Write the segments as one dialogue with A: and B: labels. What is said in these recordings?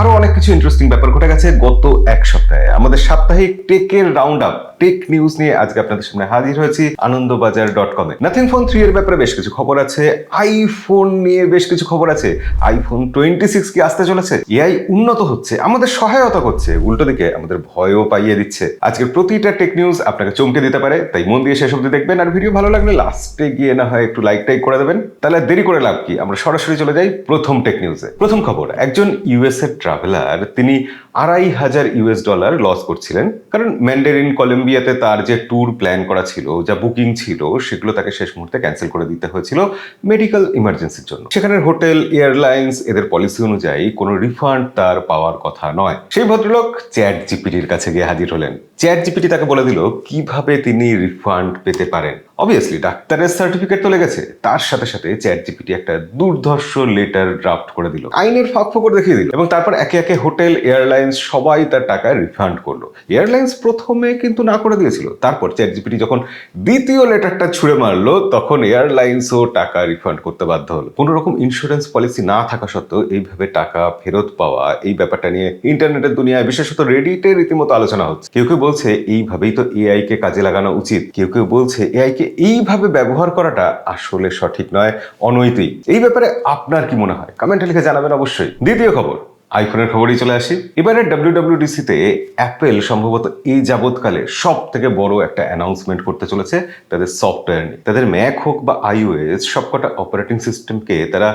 A: আরও অনেক কিছু ইন্টারেস্টিং ব্যাপার ঘটে গেছে গত এক সপ্তাহে। আমাদের সাপ্তাহিক টেকের রাউন্ড আপ টেক নিউজ নিয়ে আজকে আপনাদের সামনে হাজির হয়েছি আনন্দবাজার ডট কমে নাথিং ফোন থ্রি এর ব্যাপারে বেশ কিছু খবর আছে। আইফোন নিয়ে বেশ কিছু খবর আছে। আইফোন টোয়েন্টি সিক্স কি আসতে চলেছে? এআই উন্নত হচ্ছে, আমাদের সহায়তা করছে, উল্টো দিকে আমাদের ভয়ও পাইয়ে দিচ্ছে। আজকের প্রতিটা টেক নিউজ আপনাকে চমকে দিতে পারে, তাই মন দিয়ে শেষ অব্দি দেখবেন। আর ভিডিও ভালো লাগলে লাস্টে গিয়ে না হয় একটু লাইক টাইক করে দেবেন। তাহলে দেরি করে লাভ কি? আমরা সরাসরি চলে যাই প্রথম টেক নিউজে প্রথম খবর, একজন ইউএস এর ট্রাভেলার তিনি আড়াই হাজার ইউএস ডলার লস করছিলেন। কারণ ম্যান্ডারিন কলম্বিয়াতে তার যে ট্যুর প্ল্যান করা ছিল, যা বুকিং ছিল, সেগুলো তাকে শেষ মুহূর্তে ক্যান্সেল করে দিতে হয়েছিল মেডিকেল ইমার্জেন্সির জন্য। সেখানের হোটেল এয়ারলাইন্স এদের পলিসি অনুযায়ী কোনো রিফান্ড তার পাওয়ার কথা নয়। সেই ভদ্রলোক চ্যাট জিপিটির কাছে গিয়ে হাজির হলেন। চ্যাট জিপিটি তাকে বলে দিল, কীভাবে তিনি রিফান্ড পেতে পারেন? অবভিয়াসলি ডাক্তারের সার্টিফিকেট তো লেগেছে। তার সাথে সাথে চ্যাট জিপিটি একটা দুর্ধর্ষ লেটার ড্রাফট করে দিল। আইনের ফাঁক ফোকর দেখিয়ে দিল। এবং তারপর একে একে হোটেল এয়ারলাইন্স সবাই তার টাকা রিফান্ড করল। এয়ারলাইন্স প্রথমে কিন্তু না করে দিয়েছিল। তারপর চ্যাট জিপিটি যখন দ্বিতীয় লেটারটা ছুঁড়ে মারলো, তখন এয়ারলাইন্সও টাকা রিফান্ড করতে বাধ্য হলো। কোনো রকম ইন্স্যুরেন্স পলিসি না থাকা সত্ত্বেও এইভাবে টাকা ফেরত পাওয়া, এই ব্যাপারটা নিয়ে ইন্টারনেটের দুনিয়ায় বিশেষত রেডিটে রীতিমতো আলোচনা হচ্ছে। কেউ কেউ বলছে, এইভাবেই তো এআই কে কাজে লাগানো উচিত। কেউ কেউ বলছে এআই কে এইভাবে ব্যবহার করাটা আসলে সঠিক নয়, অনৈতিক। এই ব্যাপারে আপনার কি মনে হয়? কমেন্টে লিখে জানাবেন অবশ্যই। দ্বিতীয় খবর, আইফোনের খবরই চলে আসি। এবারে ডাব্লিউডাব্লিউডিসিতে অ্যাপেল সম্ভবত এই যাবৎকালে সব থেকে বড় একটা অ্যানাউন্সমেন্ট করতে চলেছে তাদের সফটওয়্যার নিয়ে। তাদের ম্যাক হোক বা আইওএস সবকটা অপারেটিং সিস্টেমকে তারা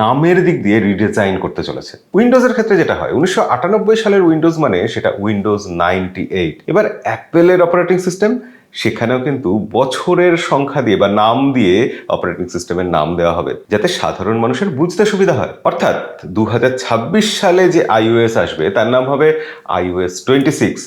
A: নামের দিক দিয়ে রিডিজাইন করতে চলেছে। উইন্ডোজের ক্ষেত্রে যেটা হয়, উনিশশো আটানব্বই সালের উইন্ডোজ মানে সেটা উইন্ডোজ নাইনটি এইট। এবার অ্যাপেলের অপারেটিং সিস্টেম সেখানেও কিন্তু বছরের সংখ্যা দিয়ে বা নাম দিয়ে অপারেটিং সিস্টেমের নাম দেওয়া হবে, যাতে সাধারণ মানুষের বুঝতে সুবিধা হয়। অর্থাৎ দু হাজার ছাব্বিশ সালে যে আইওএস আসবে, তার নাম হবে iOS twenty six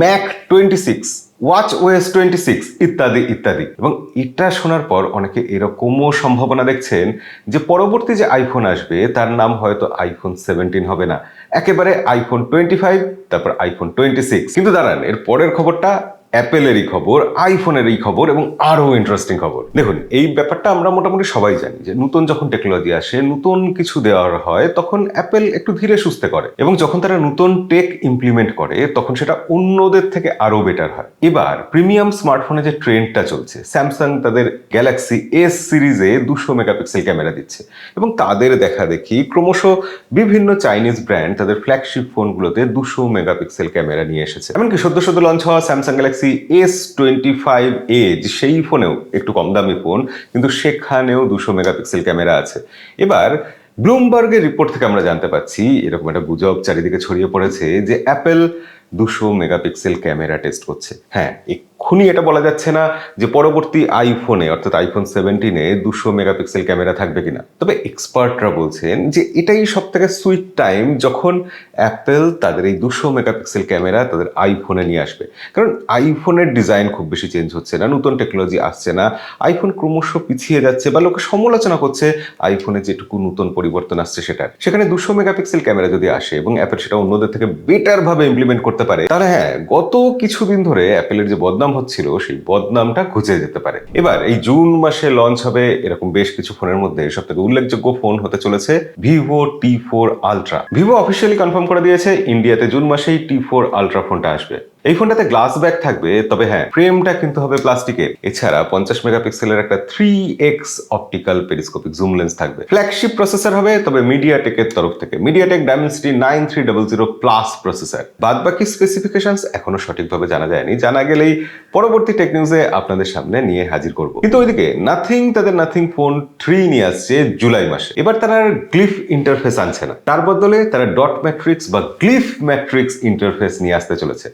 A: Mac twenty six watch OS twenty six ইত্যাদি ইত্যাদি। এবং এটা শোনার পর অনেকে এরকমও সম্ভাবনা দেখছেন যে পরবর্তী যে আইফোন আসবে, তার নাম হয়তো আইফোন সেভেন্টিন হবে না। একেবারে আইফোন টোয়েন্টি ফাইভ তারপর আইফোন টোয়েন্টি সিক্স কিন্তু দাঁড়ান, এর পরের খবরটা অ্যাপেলেরই খবর আইফোনেরই খবর এবং আরও ইন্টারেস্টিং খবর। দেখুন, এই ব্যাপারটা আমরা মোটামুটি সবাই জানি যে নতুন যখন টেকনোলজি আসে, নতুন কিছু দেওয়ার হয়, তখন অ্যাপেল একটু ধীরে সুস্থে করে এবং যখন তারা নতুন টেক ইমপ্লিমেন্ট করে, তখন সেটা অন্যদের থেকে আরও বেটার হয়। এবার প্রিমিয়াম স্মার্টফোনে যে ট্রেন্ডটা চলছে স্যামসাং তাদের গ্যালাক্সি এস সিরিজে দুশো মেগাপিক্সেল ক্যামেরা দিচ্ছে এবং তাদের দেখা দেখি ক্রমশ বিভিন্ন চাইনিজ ব্র্যান্ড তাদের ফ্ল্যাগশিপ ফোনগুলোতে দুশো মেগাপিক্সেল ক্যামেরা নিয়ে এসেছে। এমনকি সদ্য সদ্য লঞ্চ হওয়া Samsung Galaxy S twenty five edge সেই ফোনেও একটু কম দামি ফোন, কিন্তু সেখানেও দুশো মেগাপিক্সেল ক্যামেরা আছে। এবার ব্লুমবার্গের রিপোর্ট থেকে আমরা জানতে পারছি এরকম একটা গুজব চারিদিকে ছড়িয়ে পড়েছে যে অ্যাপেল দুশো মেগাপিক্সেল ক্যামেরা টেস্ট করছে। হ্যাঁ এক্ষুনি এটা বলা যাচ্ছে না যে পরবর্তী আইফোনে অর্থাৎ আইফোন সেভেন্টিনে দুশো মেগাপিক্সেল ক্যামেরা থাকবে কিনা। তবে এক্সপার্টরা বলছেন যে এটাই সব থেকে সুইট টাইম যখন অ্যাপেল তাদের এই দুশো মেগাপিক্সেল ক্যামেরা তাদের আইফোনে নিয়ে আসবে। কারণ আইফোনের ডিজাইন খুব বেশি চেঞ্জ হচ্ছে না, নতুন টেকনোলজি আসছে না আইফোন ক্রমশ পিছিয়ে যাচ্ছে বা লোকে সমালোচনা করছে আইফোনে যেটুকু নতুন পরিবর্তন আসছে সেটা সেখানে দুশো মেগাপিক্সেল ক্যামেরা যদি আসে এবং অ্যাপেল সেটা অন্যদের থেকে বেটারভাবে ইমপ্লিমেন্ট করতে পারে। তাহলে হ্যাঁ গত কিছুদিন ধরে অ্যাপেলের যে বদনাম হচ্ছিল, সেই বদনামটা ঘুচে যেতে পারে। এবার এই জুন মাসে লঞ্চ হবে এরকম বেশ কিছু ফোনের মধ্যে। সব থেকে উল্লেখযোগ্য ফোন হতে চলেছে Vivo T four ultra Vivo officially confirm করে দিয়েছে ইন্ডিয়াতে জুন মাসেই টি ফোর আলট্রা ফোনটা আসবে। এই ফোনটাতে গ্লাস ব্যাক থাকবে, তবে হ্যাঁ ফ্রেমটা কিন্তু হবে প্লাস্টিকের এছাড়া পঞ্চাশ মেগাপিক্সেলের একটা three x optical periscopic zoom lens থাকবে। ফ্ল্যাগশিপ প্রসেসর হবে, তবে মিডিয়াটেকের তরফ থেকে। MediaTek Dimensity nine three double zero plus processor বাদ বাকি স্পেসিফিকেশনস এখনও সঠিকভাবে জানা যায়নি। জানা গেলেই পরবর্তী টেক নিউজে আপনাদের সামনে নিয়ে হাজির করব। কিন্তু ওইদিকে নাথিং তাদের নাথিং ফোন থ্রি নিয়ে আসছে জুলাই মাসে। এবার তারা গ্লিফ ইন্টারফেস আনছে না। তার বদলে তারা ডট ম্যাট্রিক্স বা গ্লিফ ম্যাট্রিক্স ইন্টারফেস নিয়ে আসতে চলেছে।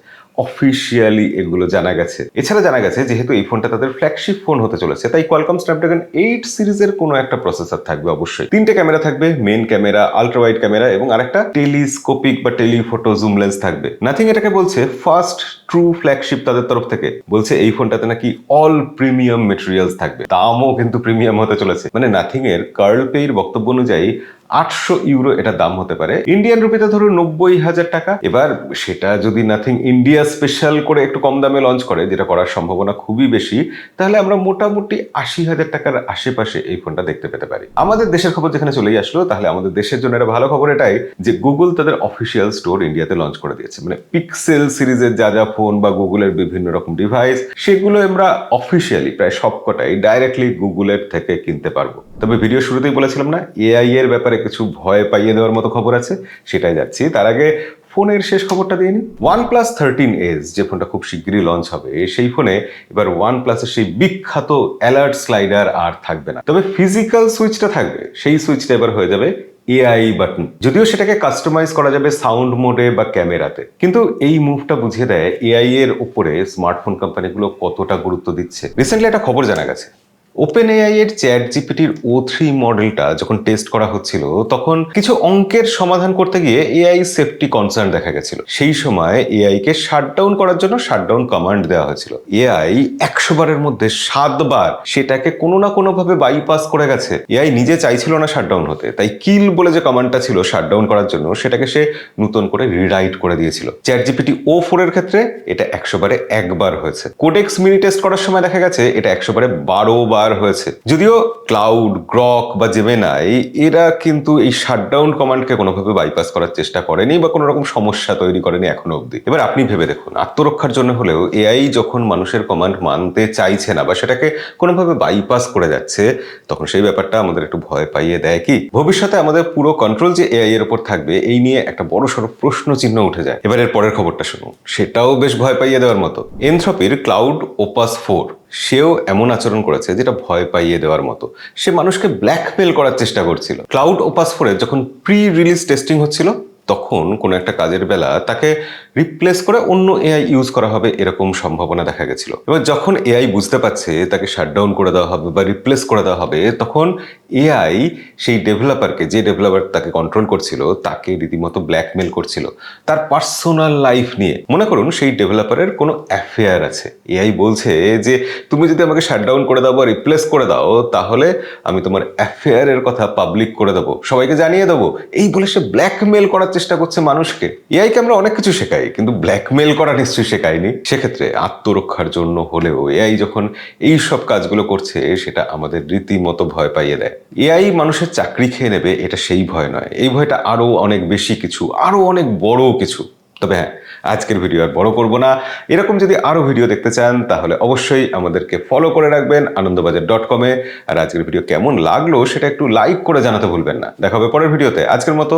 A: অফিসিয়ালি এগুলো জানা গেছে। এছাড়া জানা গেছে যেহেতু এই ফোনটা তাদের ফ্ল্যাগশিপ ফোন হতে চলেছে, তাই কোয়ালকম স্ন্যাপড্রাগন এইট সিরিজের কোনো একটা প্রসেসর থাকবে অবশ্যই। তিনটে ক্যামেরা থাকবে main camera ultra wide camera এবং আরেকটা টেলিস্কোপিক বা টেলিফোটো জুম লেন্স থাকবে। নাথিং এটাকে বলছে ফার্স্ট ট্রু ফ্ল্যাগশিপ তাদের তরফ থেকে। বলছে এই ফোনটাতে নাকি অল প্রিমিয়াম মেটেরিয়ালস থাকবে। দামও কিন্তু প্রিমিয়াম হতে চলেছে। মানে নাথিং এর কার্ল পেয়ের বক্তব্য অনুযায়ী আটশো ইউরো এটা দাম হতে পারে। ইন্ডিয়ান রুপিতে ধরো নব্বই হাজার টাকা। এবার সেটা যদি নাথিং ইন্ডিয়া স্পেশাল করে একটু কম দামে লঞ্চ করে, যেটা করার সম্ভাবনা খুবই বেশি, তাহলে আমরা মোটামুটি আশি হাজার টাকার আশেপাশে এই ফোনটা দেখতে পেতে পারি। আমাদের দেশের খবর যেখানে চলেই আসলো, তাহলে আমাদের দেশের জন্য একটা ভালো খবর এটাই যে গুগল তাদের অফিসিয়াল স্টোর ইন্ডিয়াতে লঞ্চ করে দিয়েছে। মানে পিক্সেল সিরিজের যা যা ফোন বা গুগলের বিভিন্ন রকম ডিভাইস সেগুলো আমরা অফিসিয়ালি প্রায় সবকটাই ডাইরেক্টলি গুগলের থেকে কিনতে পারব। তবে ভিডিও শুরুতেই বলেছিলাম না এআই এর ব্যাপারে কিছু ভয় পাইয়ে দেওয়ার মতো খবর আছে, সেটাই যাচ্ছি। তার আগে ফোনের শেষ খবরটা দিয়ে নিই। ওয়ান প্লাস থার্টিন এস যে ফোনটা খুব শিগগিরই লঞ্চ হবে, সেই ফোনে এবার ওয়ান প্লাসের সেই বিখ্যাত অ্যালার্ট স্লাইডার আর থাকবে না। তবে ফিজিক্যাল সুইচটা থাকবে, সেই সুইচটা এবার হয়ে যাবে এআই বাটন যদিও সেটাকে কাস্টমাইজ করা যাবে সাউন্ড মোডে বা ক্যামেরাতে কিন্তু এই মুভটা বুঝিয়ে দেয় এআই এর উপরে স্মার্টফোন কোম্পানিগুলো কতটা গুরুত্ব দিচ্ছে। রিসেন্টলি একটা খবর জানা গেছে। ওপেন এআই এর চ্যাট জিপিটির ও থ্রি মডেলটা যখন টেস্ট করা হচ্ছিল, তখন কিছু অঙ্কের সমাধান করতে গিয়ে এআই সেফটি কনসার্ন দেখা গেছিল। সেই সময় এআই কে শাটডাউন করার জন্য শাটডাউন কমান্ড দেওয়া হয়েছিল। এআই একশো বারের মধ্যে সাতবার সেটাকে কোনো না কোনো ভাবে বাইপাস করে গেছে। এআই নিজে চাইছিল না শাটডাউন হতে, তাই কিল বলে যে কমান্ডটা ছিল শাটডাউন করার জন্য, সেটাকে সে নতুন করে রিরাইট করে দিয়েছিল। চ্যাট জিপিটি ও ফোর এর ক্ষেত্রে এটা একশো বারে একবার হয়েছে। কোডেক্স মিনি টেস্ট করার সময় দেখা গেছে, এটা একশো বারে বারো বার হয়েছে। যদিও ক্লাউড, গ্রক বা জেমেনাই, এরা কিন্তু এই শাটডাউন কমান্ডকে কোনোভাবে বাইপাস করার চেষ্টা করেনি বা কোনো রকম সমস্যা তৈরি করেনি এখনও অবধি। এবার আপনি ভেবে দেখুন, আত্মরক্ষার জন্য হলেও এআই যখন মানুষের কমান্ড মানতে চাইছে না বা সেটাকে কোনোভাবে বাইপাস করে যাচ্ছে, তখন সেই ব্যাপারটা আমাদের একটু ভয় পাইয়ে দেয় কি? ভবিষ্যতে আমাদের পুরো কন্ট্রোল যে এআই এর উপর থাকবে, এই নিয়ে একটা বড় সড়ো প্রশ্ন চিহ্ন উঠে যায়। এবার এর পরের খবরটা শুনুন, সেটাও বেশ ভয় পাইয়ে দেওয়ার মতো। এনথ্রপির ক্লাউড ওপাস ফোর সেও এমন আচরণ করেছে যেটা ভয় পাইয়ে দেওয়ার মতো। সে মানুষকে ব্ল্যাকমেল করার চেষ্টা করছিল। ক্লাউড ওপাস ফোরে যখন প্রি রিলিজ টেস্টিং হচ্ছিল তখন কোনো একটা কাজের বেলা তাকে রিপ্লেস করে অন্য এআই ইউজ করা হবে এরকম সম্ভাবনা দেখা গেছিল। এবার যখন এআই বুঝতে পারছে তাকে শাটডাউন করে দেওয়া হবে বা রিপ্লেস করে দেওয়া হবে, তখন এআই সেই ডেভেলপারকে যে ডেভেলপার তাকে কন্ট্রোল করছিল, তাকে রীতিমতো ব্ল্যাকমেল করছিল। তার পার্সোনাল লাইফ নিয়ে। মনে করুন সেই ডেভেলপারের কোনো অ্যাফেয়ার আছে। এআই বলছে যে, তুমি যদি আমাকে শাটডাউন করে দাও বা রিপ্লেস করে দাও, তাহলে আমি তোমার অ্যাফেয়ারের কথা পাবলিক করে দেবো। সবাইকে জানিয়ে দেবো। এই বলে সে ব্ল্যাকমেল করার চেষ্টা করছে মানুষকে। এআইকে আমরা অনেক কিছু শেখাই, কিন্তু ব্ল্যাকমেল করা নিশ্চয়ই শেখায়নি। সেক্ষেত্রে আত্মরক্ষার জন্য হলেও এআই যখন এই সব কাজগুলো করছে, সেটা আমাদের রীতিমতো ভয় পাইয়ে দেয়। এআই মানুষের চাকরি খেয়ে নেবে, এটা সেই ভয় নয়। এই ভয়টা আরও অনেক বেশি কিছু আরও অনেক বড় কিছু। তবে হ্যাঁ আজকের ভিডিও আর বড় করব না। এরকম যদি আরও ভিডিও দেখতে চান, তাহলে অবশ্যই আমাদেরকে ফলো করে রাখবেন আনন্দবাজার ডট কমে আর আজকের ভিডিও কেমন লাগল, সেটা একটু লাইক করে জানাতে ভুলবেন না। দেখা হবে পরের ভিডিওতে। আজকের মতো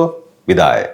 A: বিদায়।